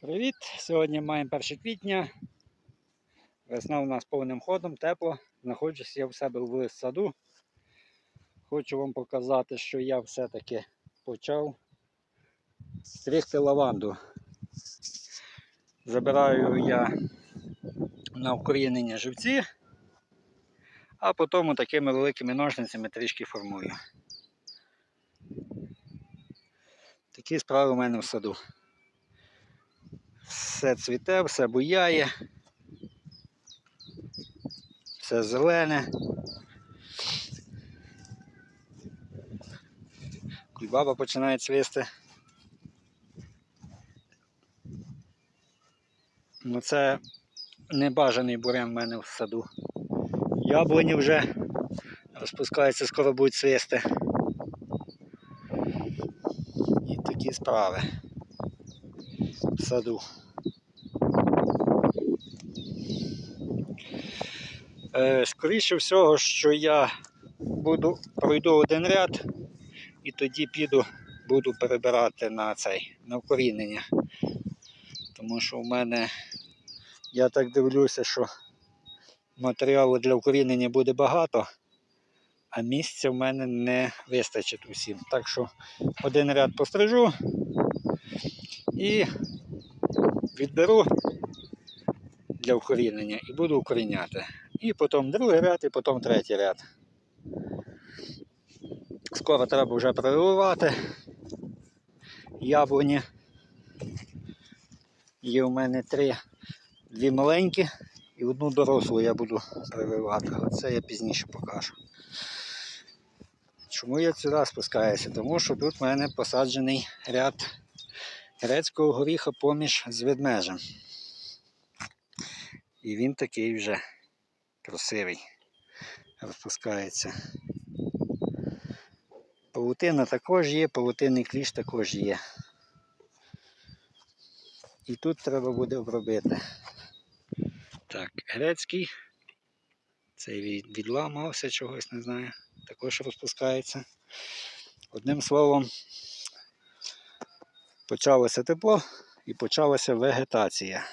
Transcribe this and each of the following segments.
Привіт! Сьогодні маємо 1 квітня. Весна у нас повним ходом, тепло. Знаходжуся я в себе в саду. Хочу вам показати, що я все-таки почав стригти лаванду. Забираю я на вкорінення живці, а потім такими великими ножницями трішки формую. Такі справи у мене в саду. Все цвіте, все буяє. Все зелене. Кульбаба починає цвісти. Ну це небажаний бурян в мене в саду. Яблуні вже розпускаються, скоро будуть цвісти. І такі справи в саду. Е, Скоріше всього, що я буду пройду один ряд і тоді піду, буду перебирати на цей на вкорінення. Тому що в мене, я так дивлюся, що матеріалу для вкорінення буде багато, а місця в мене не вистачить усім. Так що один ряд пострижу і відберу для вкорінення і буду укоріняти. І потім другий ряд, і потім третій ряд. Скоро треба вже переливати яблуні. Є у мене три, дві маленькі і одну дорослу я буду переливати. Але це я пізніше покажу. Чому я сюди спускаюся? Тому що тут в мене посаджений ряд грецького горіха поміж з ведмежем. І він такий вже красивий, розпускається. Павутина також є, павутинний кліш також є. І тут треба буде обробити. Так, грецький. Цей відламався чогось, не знаю. Також розпускається. Одним словом, почалося тепло і почалася вегетація.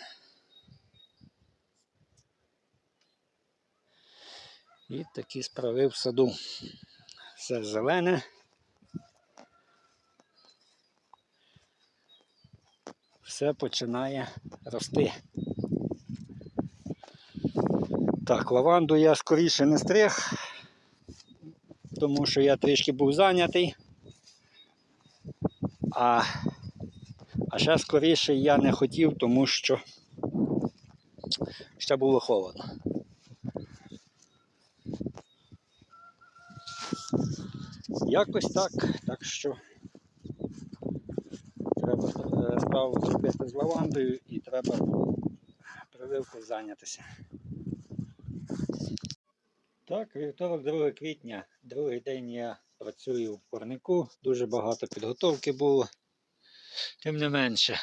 І такі справи в саду. Все зелене. Все починає рости. Так, лаванду я скоріше не стриг, тому що я трішки був зайнятий. А, а ще скоріше я не хотів, тому що ще було холодно. Якось так. Так що треба е, справу зробити з лавандою і треба прививкою зайнятися. Так, вівторок 2 квітня, другий день я працюю в парнику, дуже багато підготовки було. Тим не менше,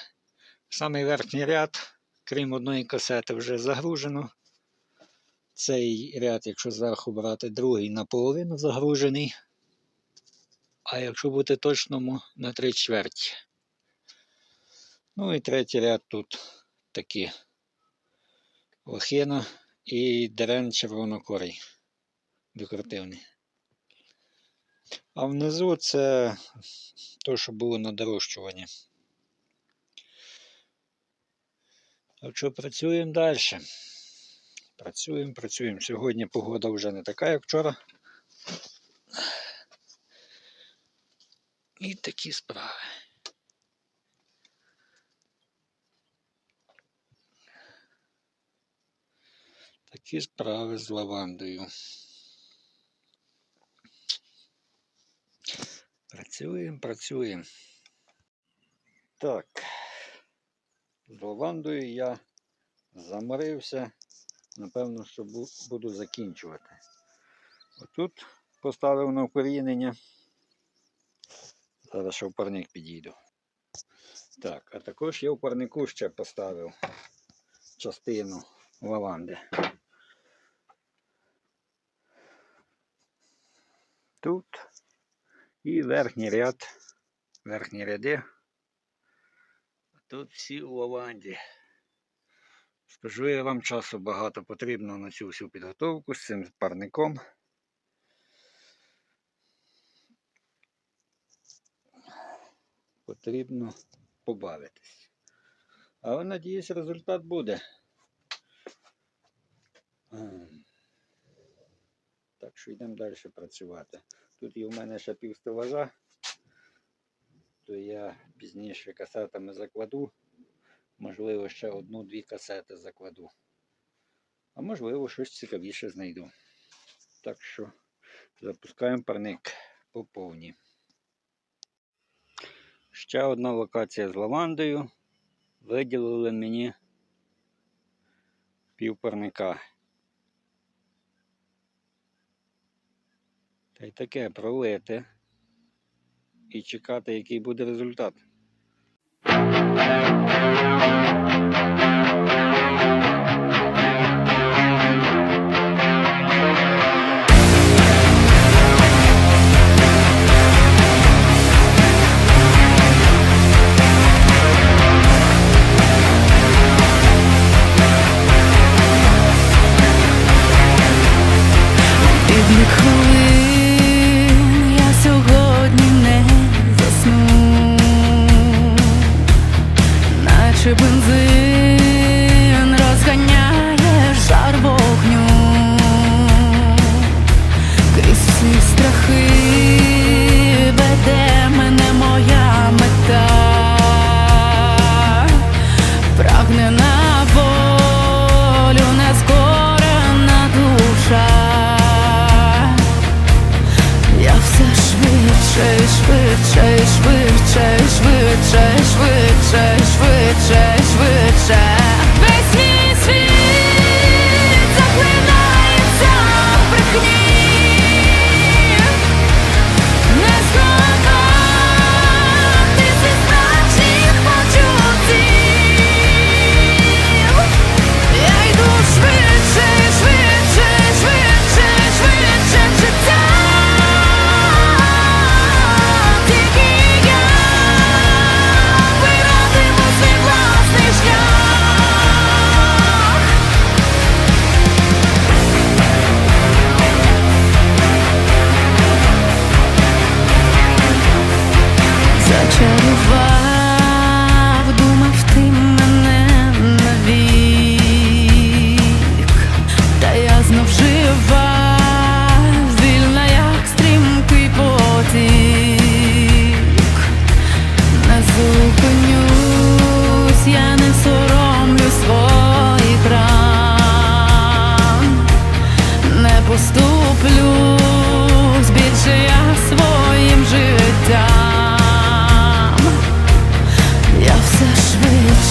самий верхній ряд, крім одної касети, вже загружено. Цей ряд, якщо зверху брати, другий наполовину загружений. А якщо бути точному, на три чверті. Ну і третій ряд тут такі лохина і дерен червонокорий декоративний. А внизу це те, що було на дорощуванні. Що працюємо далі. Працюємо, працюємо. Сьогодні погода вже не така, як вчора. І такі справи. Такі справи з лавандою. Працюємо, працюємо. Так. З лавандою я заморився. Напевно, що буду закінчувати. Отут поставив на вкорінення. Зараз ще в парник підійду. Так, а також я в парнику ще поставив частину лаванди. Тут і верхній ряд, верхні ряди Тут всі у лаванді. Скажу я вам, часу багато потрібно на цю всю підготовку з цим парником. Потрібно побавитись. Але надіюсь, результат буде. Ем. Так що йдемо далі працювати. Тут є в мене ще пів то я пізніше касетами закладу. Можливо, ще одну-дві касети закладу. А можливо, щось цікавіше знайду. Так що запускаємо парник по повній. Ще одна локація з лавандою. Виділили мені півпарника. Та й таке пролити і чекати, який буде результат. Швидше, і швидше, і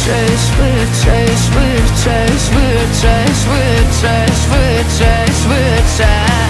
chase, we're chase, we're chase, we're chase, we're chase, we're chase, we're chase.